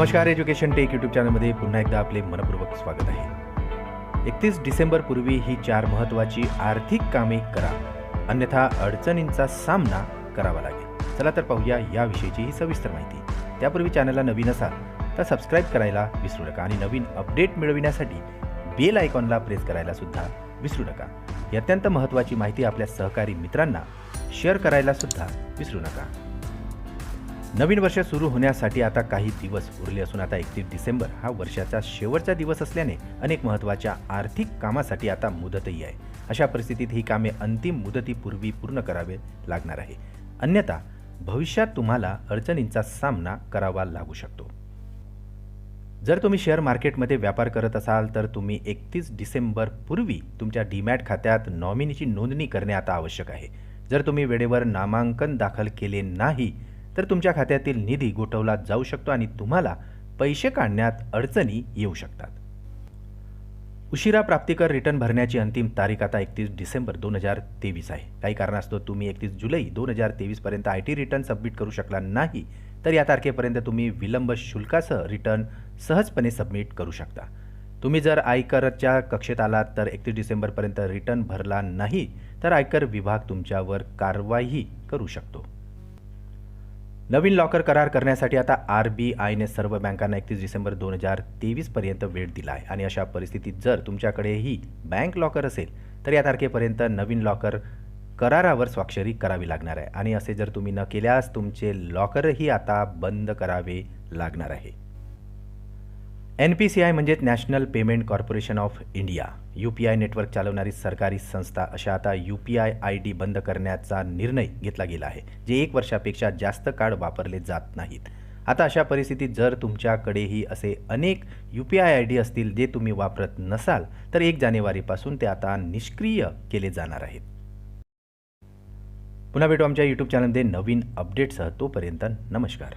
नमस्कार education take YouTube चॅनलमध्ये पुन्हा एकदा आपले मनपूर्वक स्वागत आहे. एकतीस डिसेंबरपूर्वी ही चार महत्त्वाची आर्थिक कामे करा. अन्यथा अडचणींचा सामना करावा लागेल. चला तर पाहूया याविषयीची ही सविस्तर माहिती. त्यापूर्वी चॅनलला नवीन असाल तर सबस्क्राईब करायला विसरू नका आणि नवीन अपडेट मिळविण्यासाठी बेल आयकॉनला प्रेस करायला सुद्धा विसरू नका. ही अत्यंत महत्त्वाची माहिती आपल्या सहकारी मित्रांना शेअर करायला सुद्धा विसरू नका. नवीन वर्ष सुरू होण्यासाठी आता काही दिवस उरले असून आता एकतीस डिसेंबर हा वर्षाचा शेवटचा दिवस असल्याने अनेक महत्त्वाच्या आर्थिक कामासाठी आता मुदतही आहे. अशा परिस्थितीत ही कामे अंतिम मुदतीपूर्वी पूर्ण करावे लागणार आहे. अन्यथा भविष्यात तुम्हाला अडचणींचा सामना करावा लागू शकतो. जर तुम्ही शेअर मार्केटमध्ये व्यापार करत असाल तर तुम्ही एकतीस डिसेंबर पूर्वी तुमच्या डीमॅट खात्यात नॉमिनीची नोंदणी करणे आता आवश्यक आहे. जर तुम्ही वेळेवर नामांकन दाखल केले नाही तर तुमच्या खात्यातील निधी गोठवला जाऊ शकतो आणि तुम्हाला पैसे काढण्यात अडचणी येऊ शकतात. उशिरा प्राप्तिकर रिटर्न भरण्याची अंतिम तारीख आता एकतीस डिसेंबर दोन हजार तेवीस आहे. काही कारणास्तव तुम्ही एकतीस जुलै दोन हजार तेवीसपर्यंत आय टी रिटर्न सबमिट करू शकला नाही तर या तारखेपर्यंत तुम्ही विलंब शुल्कासह रिटर्न सहजपणे सबमिट करू शकता. तुम्ही जर आयकरच्या कक्षेत आलात तर एकतीस डिसेंबरपर्यंत रिटर्न भरला नाही तर आयकर विभाग तुमच्यावर कारवाईही करू शकतो. नवीन लॉकर करार करण्यासाठी आता आर बी आयने सर्व बँकांना एकतीस डिसेंबर दोन हजार तेवीसपर्यंत वेळ दिला आहे. आणि अशा परिस्थितीत जर तुमच्याकडेही बँक लॉकर असेल तर या तारखेपर्यंत नवीन लॉकर करारावर स्वाक्षरी करावी लागणार आहे. आणि असे जर तुम्ही न केल्यास तुमचे लॉकरही आता बंद करावे लागणार आहे. एन पी सी आय म्हणजेच National Payment Corporation of India. U P I network चालवणारी सरकारी संस्था अशा आता U P I I D बंद करण्याचा निर्णय घेतला गेला आहे जे एक वर्षापेक्षा जास्त काळ वापरले जात नाहीत. आता अशा परिस्थितीत जर तुमच्याकडेही असे अनेक U P I I D असतील जे तुम्ही वापरत नसाल तर एक जानेवारीपासून ते आता निष्क्रिय केले जाणार आहेत. पुन्हा भेटू आमच्या यूट्यूब चॅनलमध्ये नवीन अपडेटसह तोपर्यंत नमस्कार.